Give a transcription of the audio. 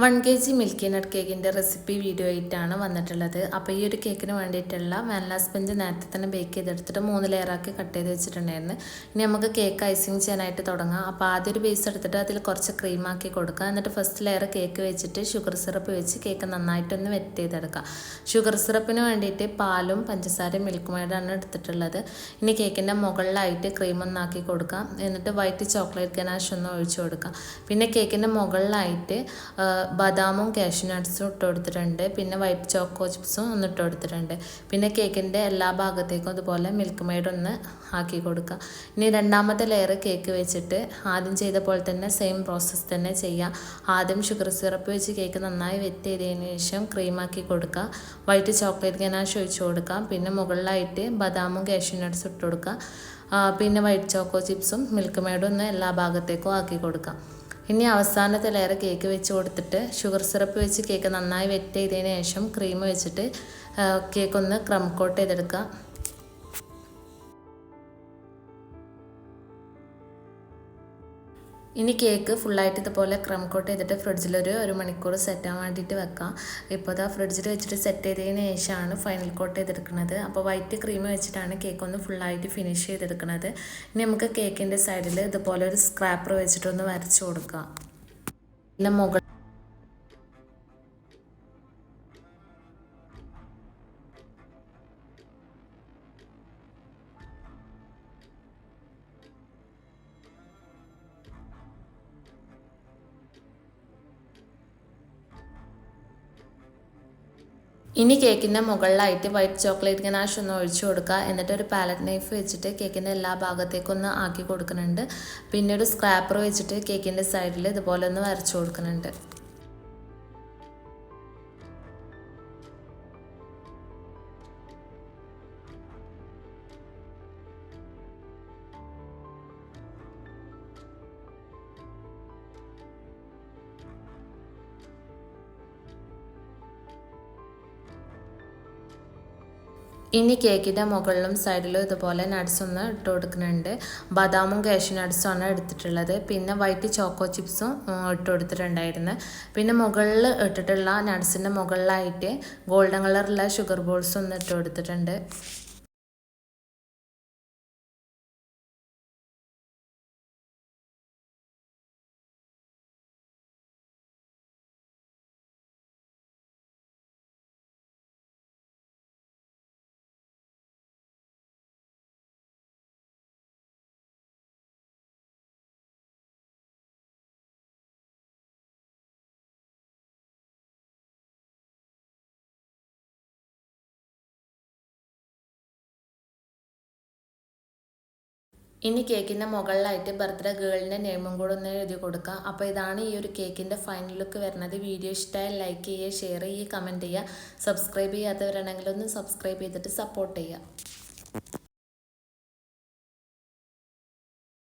One K G milky nut കേക്കിന്റെ recipe video ആയിട്ടാണ് വന്നിട്ടുള്ളത്. അപ്പോൾ ഈ ഒരു കേക്കിന് വേണ്ടിയിട്ടുള്ള വാനില സ്പഞ്ച് നേരത്തെ തന്നെ ബേക്ക് ചെയ്തെടുത്തിട്ട് മൂന്ന് ലെയറാക്കി കട്ട് ചെയ്ത് വെച്ചിട്ടുണ്ടായിരുന്നു. ഇനി നമുക്ക് കേക്ക് ഐസിങ് ചെയ്യാനായിട്ട് തുടങ്ങാം. അപ്പോൾ ആദ്യം ഒരു ബേസ് എടുത്തിട്ട് അതിൽ കുറച്ച് ക്രീമാക്കി കൊടുക്കുക. എന്നിട്ട് ഫസ്റ്റ് ലെയർ കേക്ക് വെച്ചിട്ട് ഷുഗർ സിറപ്പ് വെച്ച് കേക്ക് നന്നായിട്ടൊന്ന് വെറ്റ് ചെയ്തെടുക്കുക. ഷുഗർ സിറപ്പിന് വേണ്ടിയിട്ട് പാലും പഞ്ചസാരയും മിൽക്ക് മെയ്ഡാണ് എടുത്തിട്ടുള്ളത്. ഇനി കേക്കിന്റെ മുകളിലായിട്ട് ക്രീം ഒന്നാക്കി കൊടുക്കാം എന്നിട്ട് വൈറ്റ് ചോക്ലേറ്റ് ഗനാഷ് ഒന്ന് ഒഴിച്ചു കൊടുക്കാം പിന്നെ കേക്കിന്റെ മുകളിലായിട്ട് ബദാമും കാഷ്യൂ നട്ട്സും ഇട്ട് കൊടുത്തിട്ടുണ്ട് പിന്നെ വൈറ്റ് ചോക്കോ ചിപ്സും ഒന്ന് ഇട്ട് കൊടുത്തിട്ടുണ്ട് പിന്നെ കേക്കിന്റെ എല്ലാ ഭാഗത്തേക്കും അതുപോലെ മിൽക്ക് മെയ്ഡ് ഒന്ന് ആക്കി കൊടുക്കുക. ഇനി രണ്ടാമത്തെ ലെയർ കേക്ക് വെച്ചിട്ട് ആദ്യം ചെയ്ത പോലെ തന്നെ സെയിം പ്രോസസ്സ് തന്നെ ചെയ്യുക. ആദ്യം ഷുഗർ സിറപ്പ് വെച്ച് കേക്ക് നന്നായി വെറ്റ് ചെയ്തതിന് ശേഷം ക്രീമാക്കി കൊടുക്കുക. വൈറ്റ് ചോക്ലേറ്റ് ഗനാഷ് ഒഴിച്ച് കൊടുക്കാം പിന്നെ മുകളിലായിട്ട് ബദാമും കാഷ്യൂ നട്ട്സും ഇട്ട് കൊടുക്കുക പിന്നെ വൈറ്റ് ചോക്കോ ചിപ്സും മിൽക്ക് മെയ്ഡും ഒന്ന് എല്ലാ ഭാഗത്തേക്കും ആക്കി കൊടുക്കാം ഇനി അവസാനത്തെ ലെയർ കേക്ക് വെച്ച് കൊടുത്തിട്ട് ഷുഗർ സിറപ്പ് വെച്ച് കേക്ക് നന്നായി വെറ്റ് ചെയ്തതിന് ശേഷം ക്രീം വെച്ചിട്ട് കേക്ക് ഒന്ന് ക്രം കോട്ട് ചെയ്തെടുക്കുക. ഇനി കേക്ക് ഫുള്ളായിട്ട് ഇതുപോലെ ക്രം കോട്ട് ചെയ്തിട്ട് ഫ്രിഡ്ജിലൊരു ഒരു മണിക്കൂർ സെറ്റ് ആവാൻ വേണ്ടിയിട്ട് വെക്കാം. ഇപ്പോൾ ഇതാ ഫ്രിഡ്ജിൽ വെച്ചിട്ട് സെറ്റ് ചെയ്തതിന് ശേഷമാണ് ഫൈനൽ കോട്ട് ചെയ്തെടുക്കുന്നത്. അപ്പോൾ വൈറ്റ് ക്രീം വെച്ചിട്ടാണ് കേക്ക് ഒന്ന് ഫുള്ളായിട്ട് ഫിനിഷ് ചെയ്തെടുക്കുന്നത്. ഇനി നമുക്ക് കേക്കിന്റെ സൈഡിൽ ഇതുപോലെ ഒരു സ്ക്രാപ്പർ വെച്ചിട്ടൊന്ന് വരച്ച് കൊടുക്കാം. പിന്നെ മുകൾ ഇനി കേക്കിന്റെ മുകളിലായിട്ട് വൈറ്റ് ചോക്ലേറ്റ് ഗനാഷ് ഒന്ന് ഒഴിച്ചു കൊടുക്കുക. എന്നിട്ട് ഒരു പാലറ്റ് നൈഫ് വെച്ചിട്ട് കേക്കിന്റെ എല്ലാ ഭാഗത്തേക്കും ഒന്ന് ആക്കി കൊടുക്കുന്നുണ്ട്. പിന്നെ ഒരു സ്ക്രാപ്പർ വെച്ചിട്ട് കേക്കിന്റെ സൈഡിൽ ഇതുപോലെ ഒന്ന് വരച്ചു കൊടുക്കുന്നുണ്ട്. ഇനി കേക്കിന്റെ മുകളിലും സൈഡിലും ഇതുപോലെ നട്ട്സ് ഒന്ന് ഇട്ട് കൊടുക്കുന്നുണ്ട് ബദാമും കാഷ്യൂ നട്ട്സും എടുത്തിട്ടുള്ളത്. പിന്നെ വൈറ്റ് ചോക്കോ ചിപ്സും ഇട്ട് കൊടുത്തിട്ടുണ്ടായിരുന്നു പിന്നെ മുകളിൽ ഇട്ടിട്ടുള്ള നട്ട്സിന്റെ മുകളിലായിട്ട് ഗോൾഡൻ കളറുള്ള ഷുഗർ ബോൾസ് ഒന്ന് ഇട്ട് കൊടുത്തിട്ടുണ്ട് ഇനി കേക്കിന്റെ മുകളിലായിട്ട് ബർത്ത്ഡേ ഗേളിന്റെ നെയിമും കൂടെ ഒന്ന് എഴുതി കൊടുക്കുക അപ്പോൾ ഇതാണ് ഈ ഒരു കേക്കിന്റെ ഫൈനൽ ലുക്ക് വരുന്നത്. വീഡിയോ ഇഷ്ടമായി ലൈക്ക് ചെയ്യുക ഷെയർ ചെയ്യുക കമന്റ് ചെയ്യുക. സബ്സ്ക്രൈബ് ചെയ്യാത്തവരാണെങ്കിൽ ഒന്ന് സബ്സ്ക്രൈബ് ചെയ്തിട്ട് സപ്പോർട്ട് ചെയ്യുക.